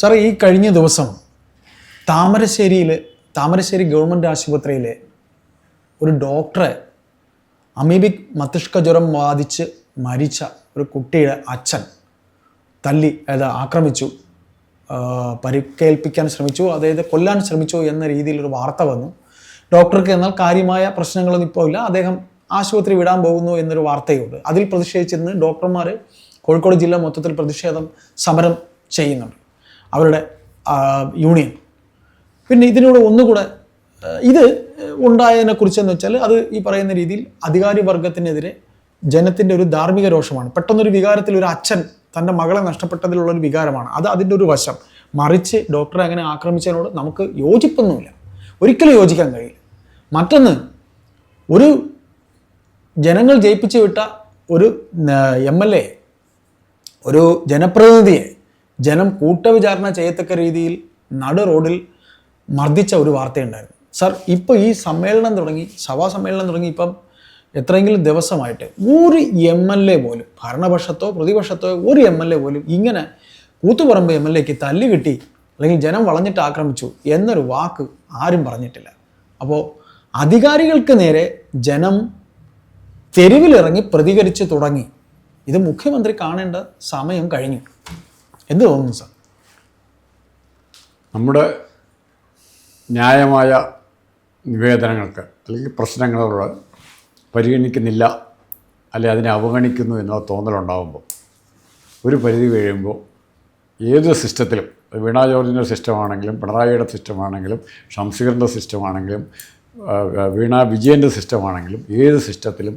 Sir ഈ കഴിഞ്ഞ ദിവസം താമരശ്ശേരിയിൽ താമരശ്ശേരി ഗവൺമെന്റ് ആശുപത്രിയിൽ ഒരു ഡോക്ടറെ അമീബിക് മസ്തിഷ്ക ജ്വരം ബാധിച്ച് മരിച്ച ഒരു കുട്ടിയുടെ അച്ഛൻ തല്ലി അതായത് ആക്രമിച്ചു പരിക്കേൽപ്പിക്കാൻ ശ്രമിച്ചു അതായത് കൊല്ലാൻ ശ്രമിച്ചു എന്ന രീതിയിലൊരു വാർത്ത വന്നു. ഡോക്ടർക്ക് എന്നാൽ കാര്യമായ പ്രശ്നങ്ങളൊന്നും ഇപ്പോൾ ഇല്ല. അദ്ദേഹം ആശുപത്രി വിടാൻ പോകുന്നു എന്നൊരു വാർത്തയുണ്ട്. അതിൽ പ്രതിഷേധിച്ചിരുന്ന് ഡോക്ടർമാർ കോഴിക്കോട് ജില്ല മൊത്തത്തിൽ പ്രതിഷേധം സമരം ചെയ്യുന്നുണ്ട്. അവരുടെ യൂണിയൻ പിന്നെ ഇതിനോട് ഒന്നുകൂടെ ഇത് ഉണ്ടായതിനെ കുറിച്ചെന്ന് വെച്ചാൽ അത് ഈ പറയുന്ന രീതിയിൽ അധികാരി വർഗത്തിനെതിരെ ജനത്തിന്റെ ഒരു ധാർമ്മിക രോഷമാണ്. പെട്ടെന്നൊരു വികാരത്തിൽ ഒരു അച്ഛൻ തന്റെ മകളെ നഷ്ടപ്പെട്ടതിലുള്ള ഒരു വികാരമാണ്. അത് അതിന്റെ ഒരു വശം. മറിച്ച് ഡോക്ടറെ അങ്ങനെ ആക്രമിച്ചതിനോട് നമുക്ക് യോജിപ്പൊന്നുമില്ല. ഒരിക്കലും യോജിക്കാൻ കഴിയില്ല. മറ്റൊന്ന് ഒരു ജനങ്ങൾ ജയിപ്പിച്ചു വിട്ട ഒരു എം എൽ എ ഒരു ജനപ്രതിനിധിയെ ജനം കൂട്ടവിചാരണ ചെയ്യത്തക്ക രീതിയിൽ നടു റോഡിൽ മർദ്ദിച്ച ഒരു വാർത്തയുണ്ടായിരുന്നു. സാർ ഇപ്പോൾ ഈ സമ്മേളനം തുടങ്ങി സഭാ സമ്മേളനം തുടങ്ങി ഇപ്പം എത്രയെങ്കിലും ദിവസമായിട്ട് ഒരു എം എൽ എ പോലും ഭരണപക്ഷത്തോ പ്രതിപക്ഷത്തോ ഒരു എം എൽ എ പോലും ഇങ്ങനെ കൂത്തുപറമ്പ് എം എൽ എക്ക് തല്ലി കിട്ടി അല്ലെങ്കിൽ ജനം വളഞ്ഞിട്ട് ആക്രമിച്ചു എന്നൊരു വാക്ക് ആരും പറഞ്ഞിട്ടില്ല. അപ്പോൾ അധികാരികൾക്ക് നേരെ ജനം തെരുവിലിറങ്ങി പ്രതികരിച്ചു തുടങ്ങി. ഇത് മുഖ്യമന്ത്രി കാണേണ്ട സമയം കഴിഞ്ഞു. എന്ത് തോന്നുന്നു സാർ? നമ്മുടെ ന്യായമായ നിവേദനങ്ങൾക്ക് അല്ലെങ്കിൽ പ്രശ്നങ്ങളോട് പരിഗണിക്കുന്നില്ല അല്ലെ അതിനെ അവഗണിക്കുന്നു എന്നുള്ള തോന്നലുണ്ടാകുമ്പോൾ ഒരു പരിധി കഴിയുമ്പോൾ ഏത് സിസ്റ്റത്തിലും വീണ ജോർജിന്റെ സിസ്റ്റമാണെങ്കിലും പിണറായിയുടെ സിസ്റ്റമാണെങ്കിലും ഷംസീറിന്റെ സിസ്റ്റമാണെങ്കിലും വീണ വിജയന്റെ സിസ്റ്റമാണെങ്കിലും ഏത് സിസ്റ്റത്തിലും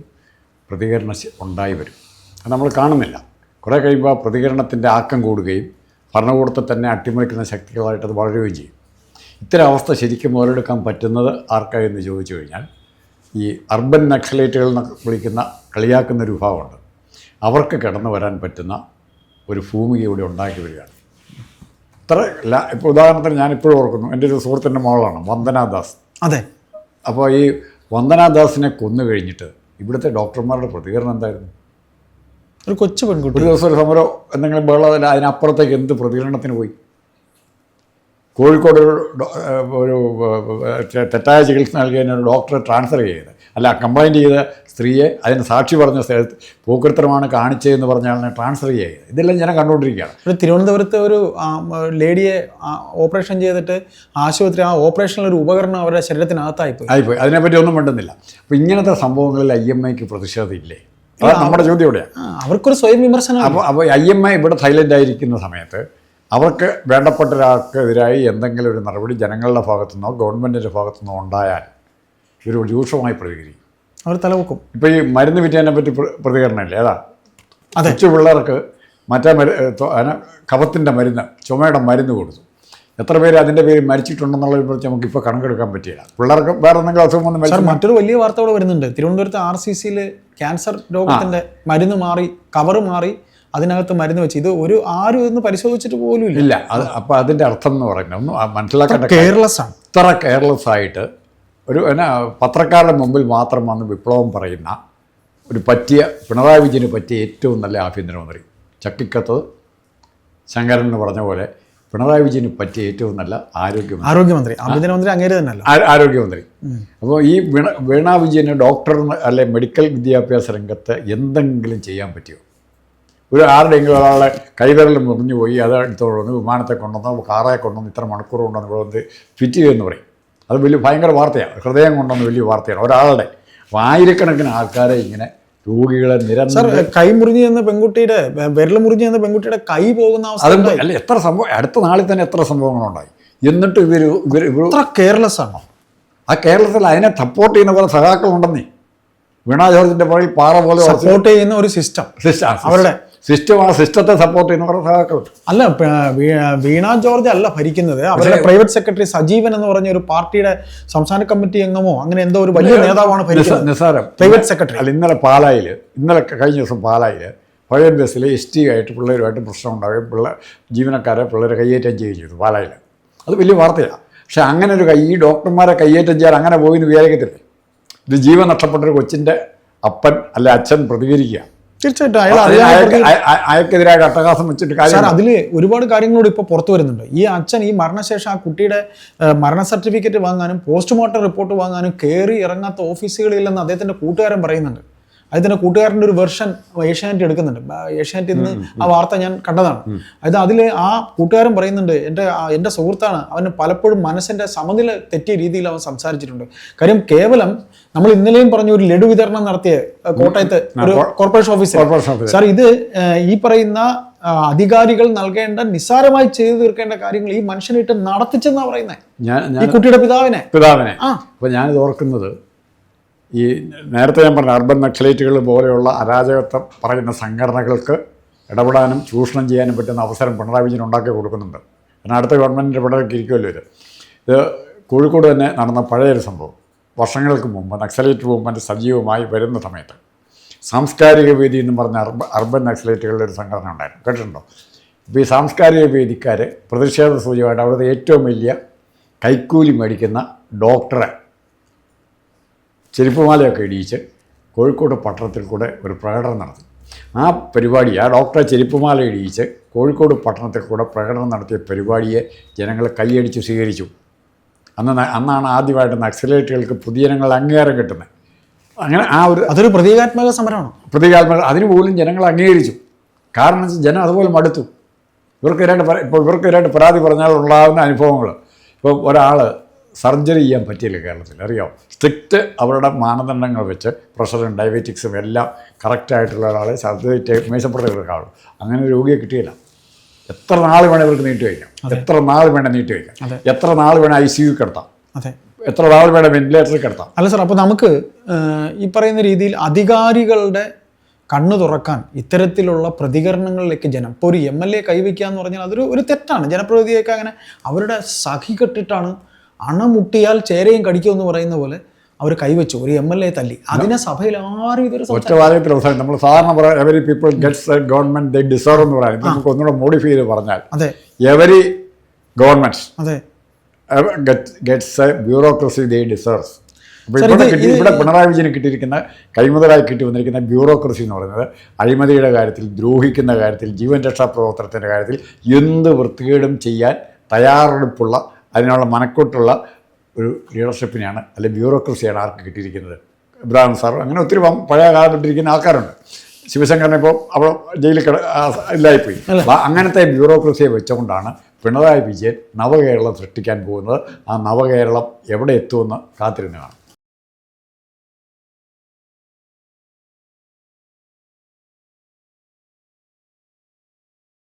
പ്രതികരണം ഉണ്ടായി വരും. അത് നമ്മൾ കാണുന്നില്ല. കുറേ കഴിയുമ്പോൾ ആ പ്രതികരണത്തിന്റെ ആക്കം കൂടുകയും ഭരണകൂടത്തെ തന്നെ അട്ടിമറിക്കുന്ന ശക്തികളായിട്ട് അത് വളരുകയും ചെയ്യും. ഇത്തരം അവസ്ഥ ശരിക്കും മുതലെടുക്കാൻ പറ്റുന്നത് ആർക്കായെന്ന് ചോദിച്ചു കഴിഞ്ഞാൽ ഈ അർബൻ നക്സലേറ്റുകൾ എന്നൊക്കെ വിളിക്കുന്ന കളിയാക്കുന്ന ഒരു വിഭാഗമുണ്ട്. അവർക്ക് കടന്നു വരാൻ പറ്റുന്ന ഒരു ഭൂമിക ഇവിടെ ഉണ്ടാക്കി വരികയാണ്. ഇത്ര ഇപ്പോൾ ഉദാഹരണത്തിന് ഞാനിപ്പോഴും ഓർക്കുന്നു എന്റെ ഒരു സുഹൃത്തിന്റെ മോളാണ് വന്ദനാദാസ് അതെ. അപ്പോൾ ഈ വന്ദനാദാസിനെ കൊന്നു കഴിഞ്ഞിട്ട് ഇവിടുത്തെ ഡോക്ടർമാരുടെ പ്രതികരണം എന്തായിരുന്നു? ഒരു കൊച്ചു പെൺകുട്ടി. ഒരു ദിവസം ഒരു സമരം എന്തെങ്കിലും ബഹളമില്ല അതിനപ്പുറത്തേക്ക് എന്ത് പ്രതികരണത്തിന് പോയി? കോഴിക്കോട് ഒരു ഒരു തെറ്റായ ചികിത്സ നൽകിയതിന് ഒരു ഡോക്ടറെ ട്രാൻസ്ഫർ ചെയ്ത്. അല്ല കംപ്ലൈന്റ് ചെയ്ത സ്ത്രീയെ അതിന് സാക്ഷി പറഞ്ഞ സ്ഥലത്ത് പൂക്കൃത്രമാണ് കാണിച്ചതെന്ന് പറഞ്ഞ ആളിനെ ട്രാൻസ്ഫർ ചെയ്ത്. ഇതെല്ലാം ഞാൻ കണ്ടുകൊണ്ടിരിക്കുകയാണ്. തിരുവനന്തപുരത്ത് ഒരു ലേഡിയെ ഓപ്പറേഷൻ ചെയ്തിട്ട് ആശുപത്രി ആ ഓപ്പറേഷനിൽ ഒരു ഉപകരണം അവരുടെ ശരീരത്തിനകത്തായി പോയി ആയിപ്പോയി. അതിനെപ്പറ്റി ഒന്നും മിണ്ടുന്നില്ല. അപ്പോൾ ഇങ്ങനത്തെ സംഭവങ്ങളിൽ ഐ എം ഐക്ക് പ്രതിഷേധമില്ലേ നമ്മുടെ ചോദ്യം എവിടെയാണ് അവർക്കൊരു സ്വയം വിമർശനം അപ്പോൾ അപ്പോൾ ഐ എം ഐ ഇവിടെ സൈലന്റ് ആയിരിക്കുന്ന സമയത്ത് അവർക്ക് വേണ്ടപ്പെട്ട ഒരാൾക്കെതിരായി എന്തെങ്കിലും ഒരു നടപടി ജനങ്ങളുടെ ഭാഗത്തു ഭാഗത്തുനിന്നോ ഗവൺമെന്റിന്റെ ഭാഗത്തുനിന്നോ ഉണ്ടായാൽ ഇവർ രൂക്ഷമായി പ്രതികരിക്കും. അവർ തലവെക്കും. ഇപ്പോൾ ഈ മരുന്ന് വിറ്റേനെ പറ്റി പ്രതികരണം പ്രതികരണമില്ലേ? ഏതാ. കൊച്ചു പിള്ളേർക്ക് മറ്റേ മരു കഫത്തിന്റെ മരുന്ന് ചുമയുടെ മരുന്ന് കൊടുത്തു. എത്ര പേര് അതിന്റെ പേര് മരിച്ചിട്ടുണ്ടെന്നുള്ളതിനെ കുറിച്ച് നമുക്കിപ്പോൾ കണക്കെടുക്കാൻ പറ്റില്ല പിള്ളേർക്ക് വേറെ എന്തെങ്കിലും അസുഖം വന്ന് സാർ മരിച്ചു മറ്റൊരു വലിയ വാർത്ത കൂടെ വരുന്നുണ്ട്. തിരുവനന്തപുരത്ത് ആർ സി സിയിൽ ക്യാൻസർ രോഗത്തിന്റെ മരുന്ന് മാറി കവർ മാറി അതിനകത്ത് മരുന്ന് വെച്ച്. ഇത് ഒരു ആരും ഇന്ന് പരിശോധിച്ചിട്ട് പോലും ഇല്ല അത് അപ്പോൾ അതിന്റെ അർത്ഥം എന്ന് പറയുന്നത് ഒന്ന് മനസ്സിലാക്കേണ്ട കെയർലെസ് ആണ്. ഇത്ര കെയർലെസ് ആയിട്ട് ഒരു എന്നാ പത്രക്കാരുടെ മുമ്പിൽ മാത്രം വന്ന് വിപ്ലവം പറയുന്ന ഒരു പറ്റിയ പിണറായി വിജയന് പറ്റിയ ഏറ്റവും നല്ല ആഭ്യന്തരമന്ത്രി. ചക്കിക്കത്ത് ശങ്കരൻ എന്ന് പറഞ്ഞ പോലെ പിണറായി വിജയന് പറ്റിയ ഏറ്റവും നല്ല ആരോഗ്യമന്ത്രി. ആരോഗ്യമന്ത്രി. ആഭ്യന്തരമന്ത്രി അങ്ങേര് തന്നെയല്ല. ആരോഗ്യമന്ത്രി. അപ്പോൾ ഈ വീണ വീണ വിജയന് ഡോക്ടർ അല്ലെ മെഡിക്കൽ വിദ്യാഭ്യാസ രംഗത്ത് എന്തെങ്കിലും ചെയ്യാൻ പറ്റുമോ ഒരു ആരുടെയെങ്കിലും ഒരാളെ കൈവിരൽ മുറിഞ്ഞു പോയി അത് എടുത്തോണ്ട് വന്ന് വിമാനത്തെ കൊണ്ടുവന്ന് കാറെ കൊണ്ടുവന്ന് ഇത്ര മണിക്കൂർ കൊണ്ടുവന്ന് ഇവിടെ വന്ന് ഫിറ്റ് ചെയ്യുമെന്ന് പറയും. അത് വലിയ ഭയങ്കര വാർത്തയാണ്. ഹൃദയം കൊണ്ടുവന്ന് വലിയ വാർത്തയാണ്. ഒരാളുടെ അപ്പോൾ ആയിരക്കണക്കിന് ആൾക്കാരെ ഇങ്ങനെ രോഗികളെ നിരന്തരം കൈ മുറിഞ്ഞു എന്ന പെൺകുട്ടിയുടെ വിരൽ മുറിഞ്ഞു എന്ന പെൺകുട്ടിയുടെ കൈ പോകുന്ന അവസ്ഥ അല്ല എത്ര സംഭവം അടുത്ത നാളിൽ തന്നെ എത്ര സംഭവങ്ങളുണ്ടായി? എന്നിട്ട് ഇവർ ഇവർ ഇവർ അത്ര കെയർലെസ് ആണോ? ആ കേരളത്തിൽ അതിനെ സപ്പോർട്ട് ചെയ്യുന്ന പോലെ സഹാക്കളുണ്ടെന്നേ വീണാ ജോർജിന്റെ പുറകിൽ പാറ പോലെ സപ്പോർട്ട് ചെയ്യുന്ന ഒരു സിസ്റ്റം സിസ്റ്റം അവരുടെ സിസ്റ്റം ആ സിസ്റ്റത്തെ സപ്പോർട്ട് ചെയ്യുന്ന കുറേ സഹാക്കളുണ്ട് അല്ല വീണ ജോർജ് അല്ല ഭരിക്കുന്നത്. അവരുടെ പ്രൈവറ്റ് സെക്രട്ടറി സജീവൻ എന്ന് പറഞ്ഞ ഒരു പാർട്ടിയുടെ സംസ്ഥാന കമ്മിറ്റി അംഗമോ അങ്ങനെ എന്തോ ഒരു വലിയ നേതാവാണ് ഭരിക്കുന്നത്. നിസ്സാരം പ്രൈവറ്റ് സെക്രട്ടറി അല്ല ഇന്നലെ പാലായിൽ ഇന്നലെ കഴിഞ്ഞ ദിവസം പാലായിൽ പഴയ ബസ്സിൽ എസ് ടി ആയിട്ട് പിള്ളേരുമായിട്ട് പ്രശ്നം ഉണ്ടാവുകയും പിള്ളേർ ജീവനക്കാരെ പിള്ളേരെ കയ്യേറ്റം ചെയ്യുകയും ചെയ്തു പാലായിൽ അത് വലിയ വാർത്തയാണ് പക്ഷേ അങ്ങനെ ഒരു കൈ ഈ ഡോക്ടർമാരെ കയ്യേറ്റം ചെയ്യാൻ അങ്ങനെ പോയി എന്ന് വിചാരിക്കത്തില്ലേ? ഇത് ജീവൻ നഷ്ടപ്പെട്ട ഒരു കൊച്ചിന്റെ അപ്പൻ അല്ലെ അച്ഛൻ പ്രതികരിക്കുക. തീർച്ചയായിട്ടും. അയാൾ അയാൾക്കെതിരായിട്ട് അട്ടഹാസം വെച്ചിട്ട് കാര്യം അതിൽ ഒരുപാട് കാര്യങ്ങളോട് ഇപ്പോൾ പുറത്തു വരുന്നുണ്ട്. ഈ അച്ഛൻ ഈ മരണശേഷം ആ കുട്ടിയുടെ മരണ സർട്ടിഫിക്കറ്റ് വാങ്ങാനും പോസ്റ്റ്മോർട്ടം റിപ്പോർട്ട് വാങ്ങാനും കയറി ഇറങ്ങാത്ത ഓഫീസുകളില്ലെന്ന് അദ്ദേഹത്തിന്റെ കൂട്ടുകാരൻ പറയുന്നുണ്ട്. അദ്ദേഹത്തിന്റെ കൂട്ടുകാരന്റെ ഒരു വെർഷൻ ഏഷ്യാനെറ്റ് എടുക്കുന്നുണ്ട്. ഏഷ്യാനെറ്റിൽ നിന്ന് ആ വാർത്ത ഞാൻ കണ്ടതാണ്. അതായത് അതിൽ ആ കൂട്ടുകാരൻ പറയുന്നുണ്ട് എന്റെ എന്റെ സുഹൃത്താണ്. അവന് പലപ്പോഴും മനസ്സിന്റെ സമനില തെറ്റിയ രീതിയിൽ അവൻ സംസാരിച്ചിട്ടുണ്ട്. കാര്യം കേവലം നമ്മൾ ഇന്നലെയും പറഞ്ഞ ഒരു ലഡു വിതരണം നടത്തിയ കോട്ടയത്ത് ഒരു കോർപ്പറേഷൻ ഓഫീസിൽ സർ ഇത് ഈ പറയുന്ന അധികാരികൾ നൽകേണ്ട നിസ്സാരമായി ചെയ്തു തീർക്കേണ്ട കാര്യങ്ങൾ ഈ മനുഷ്യനിട്ട് നടത്തിച്ചെന്നാ പറയുന്നത് ഞാൻ ഈ കുട്ടിയുടെ പിതാവിനെ. പിതാവിനെ. ആ. അപ്പൊ ഞാനിത് ഓർക്കുന്നത് ഈ നേരത്തെ ഞാൻ പറഞ്ഞ അർബൻ നക്സലൈറ്റുകൾ പോലെയുള്ള അരാജകത്വം പറയുന്ന സംഘടനകൾക്ക് ഇടപെടാനും ചൂഷണം ചെയ്യാനും പറ്റുന്ന അവസരം പിണറായി വിജയൻ ഉണ്ടാക്കി കൊടുക്കുന്നുണ്ട്. കാരണം അടുത്ത ഗവൺമെന്റിന്റെ ഇടപെടലൊക്കെ ഇരിക്കുമല്ലോ ഇത്. ഇത് കോഴിക്കോട് തന്നെ നടന്ന പഴയൊരു സംഭവം. വർഷങ്ങൾക്ക് മുമ്പ് നക്സലൈറ്റ് മൂവ്മെന്റ് സജീവമായി വരുന്ന സമയത്ത് സാംസ്കാരിക വേദി എന്ന് പറഞ്ഞ അർബ അർബൻ നക്സലൈറ്റുകളുടെ ഒരു സംഘടന ഉണ്ടായിരുന്നു. കേട്ടിട്ടുണ്ടോ? ഇപ്പോൾ ഈ സാംസ്കാരിക വേദിക്കാർ പ്രതിഷേധ സൂചകമായിട്ട് അവിടുത്തെ ഏറ്റവും വലിയ കൈക്കൂലി മേടിക്കുന്ന ഡോക്ടറെ ചെരുപ്പുമാലയൊക്കെ ഇടിയിച്ച് കോഴിക്കോട് പട്ടണത്തിൽ കൂടെ ഒരു പ്രകടനം നടത്തി. ആ പരിപാടി ആ ഡോക്ടറെ ചെരുപ്പുമാല ഇടിയിച്ച് കോഴിക്കോട് പട്ടണത്തിൽ കൂടെ പ്രകടനം നടത്തിയ പരിപാടിയെ ജനങ്ങൾ കൈയടിച്ച് സ്വീകരിച്ചു. അന്ന് അന്നാണ് ആദ്യമായിട്ട് നക്സലേറ്റുകൾക്ക് പൊതുജനങ്ങൾ അംഗീകാരം കിട്ടുന്നത്. അങ്ങനെ ആ ഒരു അതൊരു പ്രതീകാത്മക സമരമാണ്? പ്രതീകാത്മക അതിന് പോലും ജനങ്ങൾ അംഗീകരിച്ചു. കാരണം ജനം അതുപോലെ മടുത്തു. ഇവർക്ക് രണ്ട് ഇപ്പോൾ ഇവർക്കെതിരായിട്ട് പരാതി പറഞ്ഞാൽ ഉണ്ടാകുന്ന അനുഭവങ്ങൾ. ഇപ്പോൾ ഒരാൾ സർജറി ചെയ്യാൻ പറ്റിയില്ല കേരളത്തിൽ. അറിയാം? സ്ട്രിക്റ്റ് അവരുടെ മാനദണ്ഡങ്ങൾ വെച്ച് പ്രഷറും ഡയബറ്റിക്സും എല്ലാം കറക്റ്റായിട്ടുള്ള ഒരാളെ സർജറി മേശപ്പുറത്ത് ഒരാളും അങ്ങനെ രോഗിയെ കിട്ടിയില്ല. എത്ര നാൾ വേണേൽ ഇവർക്ക് നീട്ടി വയ്ക്കാം എത്ര നാൾ വേണേൽ നീട്ടി വയ്ക്കാം എത്ര നാൾ വേണേൽ ഐ സി യു കിടത്താം? അതെ. എത്ര നാൾ വേണേൽ വെന്റിലേറ്ററിൽ കിടത്താം? അല്ല സാർ അപ്പോൾ നമുക്ക് ഈ പറയുന്ന രീതിയിൽ അധികാരികളുടെ കണ്ണു തുറക്കാൻ ഇത്തരത്തിലുള്ള പ്രതികരണങ്ങളിലേക്ക് ജനം ഇപ്പോൾ ഒരു എം എൽ എ കൈവയ്ക്കുക എന്ന് പറഞ്ഞാൽ അതൊരു ഒരു തെറ്റാണ്. ജനപ്രതിനിധിയൊക്കെ അങ്ങനെ അവരുടെ സഖി കെട്ടിട്ടാണ് അണമുട്ടിയാൽ ചേരയും കടിക്കും എന്ന് പറയുന്ന പോലെ അവർ കൈവച്ചു ഒരു എം എൽ എ തല്ലി. അതിനെ സഭയിൽ ആരും ഇതൊരു അവസാനം നമ്മൾ സാധാരണ പറയാം every people gets government they deserve എന്ന് പറയാം. നമുക്ക് ഒന്നുകൂടെ മോഡിഫൈ ചെയ്ത് പറഞ്ഞാൽ അതെ. എവരി ഗവൺമെന്റ് അതെ. Gets a bureaucracy they deserves ഇവിടെ കിട്ടി ഇവിടെ പിണറായി വിജയന് കിട്ടിയിരിക്കുന്ന കൈമുതലായി കിട്ടി വന്നിരിക്കുന്ന ബ്യൂറോക്രസി എന്ന് പറയുന്നത് അഴിമതിയുടെ കാര്യത്തിൽ ദ്രോഹിക്കുന്ന കാര്യത്തിൽ ജീവൻ രക്ഷാ പ്രവർത്തനത്തിന്റെ കാര്യത്തിൽ എന്ത് വൃത്തികേടും ചെയ്യാൻ തയ്യാറെടുപ്പുള്ള അതിനുള്ള മനക്കൊട്ടുള്ള ഒരു ലീഡർഷിപ്പിനെയാണ് അല്ലെങ്കിൽ ബ്യൂറോക്രസിയാണ് ആർക്ക് കിട്ടിയിരിക്കുന്നത്. ഇബ്രാഹിം സാർ അങ്ങനെ ഒത്തിരി പഴയ കാലത്തിട്ടിരിക്കുന്ന ആൾക്കാരുണ്ട്. ശിവശങ്കരനെ ഇപ്പോൾ അവിടെ ജയിലിൽ കിട ഇല്ലായിപ്പോയി. അങ്ങനത്തെ ബ്യൂറോക്രസിയെ വെച്ചുകൊണ്ടാണ് പിണറായി വിജയൻ നവകേരളം സൃഷ്ടിക്കാൻ പോകുന്നത്. ആ നവകേരളം എവിടെ എത്തുമെന്ന് കാത്തിരുന്ന് കാണാം.